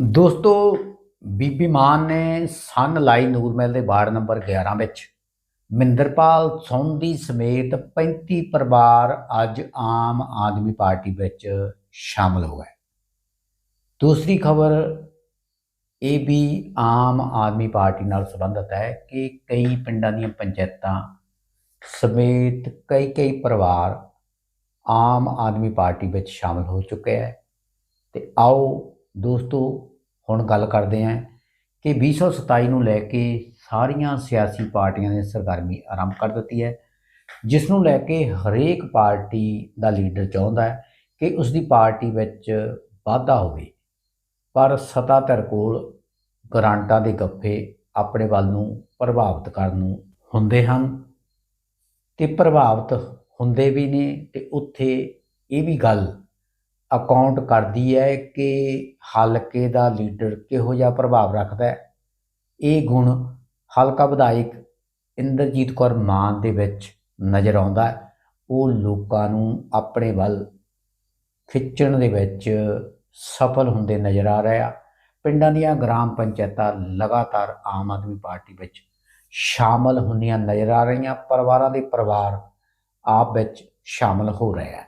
ਦੋਸਤੋ, ਬੀਬੀ ਮਾਨ ਨੇ ਸੰਨ ਲਾਈ ਨੂਰਮਹਿਲ ਦੇ ਵਾਰਡ ਨੰਬਰ 11 ਵਿੱਚ ਮਿੰਦਰਪਾਲ ਸੌਂਦੀ ਸਮੇਤ 35 ਪਰਿਵਾਰ ਅੱਜ ਆਮ ਆਦਮੀ ਪਾਰਟੀ ਵਿੱਚ ਸ਼ਾਮਲ ਹੋ ਗਏ। ਦੂਸਰੀ ਖਬਰ, ਇਹ ਵੀ ਆਮ ਆਦਮੀ ਪਾਰਟੀ ਨਾਲ ਸੰਬੰਧਿਤ ਹੈ ਕਿ ਕਈ ਪਿੰਡਾਂ ਦੀਆਂ ਪੰਚਾਇਤਾਂ ਸਮੇਤ ਕਈ ਕਈ ਪਰਿਵਾਰ ਆਮ ਆਦਮੀ ਪਾਰਟੀ ਵਿੱਚ ਸ਼ਾਮਲ ਹੋ ਚੁੱਕੇ ਹੈ। ਤੇ ਆਓ ਦੋਸਤੋ, ਹੁਣ ਗੱਲ ਕਰਦੇ ਹਾਂ ਕਿ 2027 ਨੂੰ ਲੈ ਕੇ ਸਾਰੀਆਂ ਸਿਆਸੀ ਪਾਰਟੀਆਂ ਨੇ ਸਰਗਰਮੀ ਆਰੰਭ ਕਰ ਦਿੱਤੀ ਹੈ, ਜਿਸ ਨੂੰ ਲੈ ਕੇ ਹਰੇਕ ਪਾਰਟੀ ਦਾ ਲੀਡਰ ਚਾਹੁੰਦਾ ਹੈ ਕਿ ਉਸ ਦੀ ਪਾਰਟੀ ਵਿੱਚ ਵਾਧਾ ਹੋਵੇ। ਪਰ ਸੱਤਾਧਰ ਕੋਲ ਗਰਾਂਟਾਂ ਦੇ ਗੱਫੇ ਆਪਣੇ ਵੱਲ ਨੂੰ ਪ੍ਰਭਾਵਿਤ ਕਰਨ ਨੂੰ ਹੁੰਦੇ ਹਨ ਤੇ ਪ੍ਰਭਾਵਿਤ ਹੁੰਦੇ ਵੀ ਨੇ ਤੇ ਉੱਥੇ ਇਹ ਵੀ ਗੱਲ ਅਕਾਊਂਟ ਕਰਦੀ ਹੈ ਕਿ ਹਲਕੇ ਦਾ ਲੀਡਰ ਕਿਹੋ ਜਿਹਾ ਪ੍ਰਭਾਵ ਰੱਖਦਾ ਹੈ। ਇਹ ਗੁਣ ਹਲਕਾ ਵਿਧਾਇਕ ਇੰਦਰਜੀਤ ਕੌਰ ਮਾਨ ਦੇ ਵਿੱਚ ਨਜ਼ਰ ਆਉਂਦਾ ਹੈ। ਉਹ ਲੋਕਾਂ ਨੂੰ ਆਪਣੇ ਵੱਲ ਖਿੱਚਣ ਦੇ ਵਿੱਚ ਸਫਲ ਹੁੰਦੇ ਨਜ਼ਰ ਆ ਰਹੇ ਆ ਪਿੰਡਾਂ ਦੀਆਂ ਗ੍ਰਾਮ ਪੰਚਾਇਤਾਂ ਲਗਾਤਾਰ ਆਮ ਆਦਮੀ ਪਾਰਟੀ ਵਿੱਚ ਸ਼ਾਮਲ ਹੁੰਦੀਆਂ ਨਜ਼ਰ ਆ ਰਹੀਆਂ। ਪਰਿਵਾਰਾਂ ਦੇ ਪਰਿਵਾਰ ਆਪ ਵਿੱਚ ਸ਼ਾਮਲ ਹੋ ਰਿਹਾ ਆ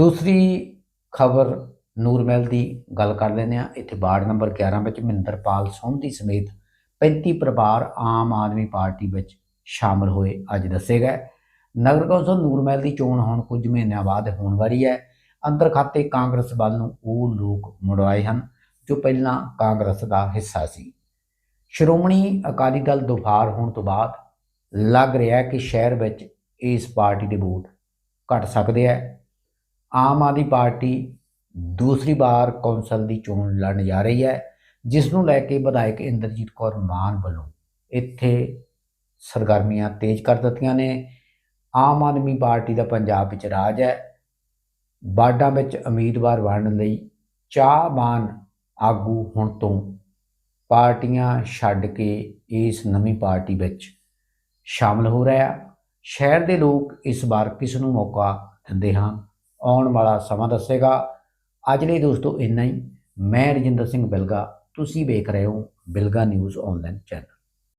ਦੂਸਰੀ ਖਬਰ ਨੂਰਮਹਿਲ ਦੀ ਗੱਲ ਕਰ ਲੈਂਦੇ ਆ ਇੱਥੇ ਵਾਰਡ ਨੰਬਰ 11 ਵਿੱਚ ਮਹਿੰਦਰਪਾਲ ਸੋਂਧੀ ਸਮੇਤ 35 ਪਰਿਵਾਰ ਆਮ ਆਦਮੀ ਪਾਰਟੀ ਵਿੱਚ ਸ਼ਾਮਲ ਹੋਏ ਅੱਜ ਦੱਸੇ ਗਏ। ਨਗਰ ਕੌਂਸਲ ਨੂਰਮਹਿਲ ਦੀ ਚੋਣ ਹੁਣ ਕੁਝ ਮਹੀਨਿਆਂ ਬਾਅਦ ਹੋਣ ਵਾਲੀ ਹੈ। ਅੰਦਰ ਖਾਤੇ ਕਾਂਗਰਸ ਵੱਲ ਨੂੰ ਉਹ ਲੋਕ ਮੁੜਵਾਏ ਹਨ, ਜੋ ਪਹਿਲਾਂ ਕਾਂਗਰਸ ਦਾ ਹਿੱਸਾ ਸੀ। ਸ਼੍ਰੋਮਣੀ ਅਕਾਲੀ ਦਲ ਦੁਫਾਰ ਹੋਣ ਤੋਂ ਬਾਅਦ ਲੱਗ ਰਿਹਾ ਕਿ ਸ਼ਹਿਰ ਵਿੱਚ ਇਸ ਪਾਰਟੀ ਦੇ ਵੋਟ ਘਟ ਸਕਦੇ ਹੈ। ਆਮ ਆਦਮੀ ਪਾਰਟੀ ਦੂਸਰੀ ਵਾਰ ਕੌਂਸਲ ਦੀ ਚੋਣ ਲੜਨ ਜਾ ਰਹੀ ਹੈ, ਜਿਸ ਨੂੰ ਲੈ ਕੇ ਵਿਧਾਇਕ ਇੰਦਰਜੀਤ ਕੌਰ ਮਾਨ ਵੱਲੋਂ ਇੱਥੇ ਸਰਗਰਮੀਆਂ ਤੇਜ਼ ਕਰ ਦਿੱਤੀਆਂ ਨੇ। ਆਮ ਆਦਮੀ ਪਾਰਟੀ ਦਾ ਪੰਜਾਬ ਵਿੱਚ ਰਾਜ ਹੈ। ਵਾਰਡਾਂ ਵਿੱਚ ਉਮੀਦਵਾਰ ਬਣਨ ਲਈ ਚਾਹਵਾਨ ਆਗੂ ਹੁਣ ਤੋਂ ਪਾਰਟੀਆਂ ਛੱਡ ਕੇ ਇਸ ਨਵੀਂ ਪਾਰਟੀ ਵਿੱਚ ਸ਼ਾਮਲ ਹੋ ਰਿਹਾ ਸ਼ਹਿਰ ਦੇ ਲੋਕ ਇਸ ਵਾਰ ਕਿਸ ਨੂੰ ਮੌਕਾ ਦਿੰਦੇ ਹਨ? ਆਉਣ ਵਾਲਾ ਸਮਾਂ ਦੱਸੇਗਾ। ਅੱਜ ਲਈ ਦੋਸਤੋ, ਇੰਨਾ ਹੀ। ਮੈਂ ਰਜਿੰਦਰ ਸਿੰਘ ਬਿਲਗਾ। ਤੁਸੀਂ ਵੇਖ ਰਹੇ ਹੋ ਬਿਲਗਾ ਨਿਊਜ਼ ਆਨਲਾਈਨ ਚੈਨਲ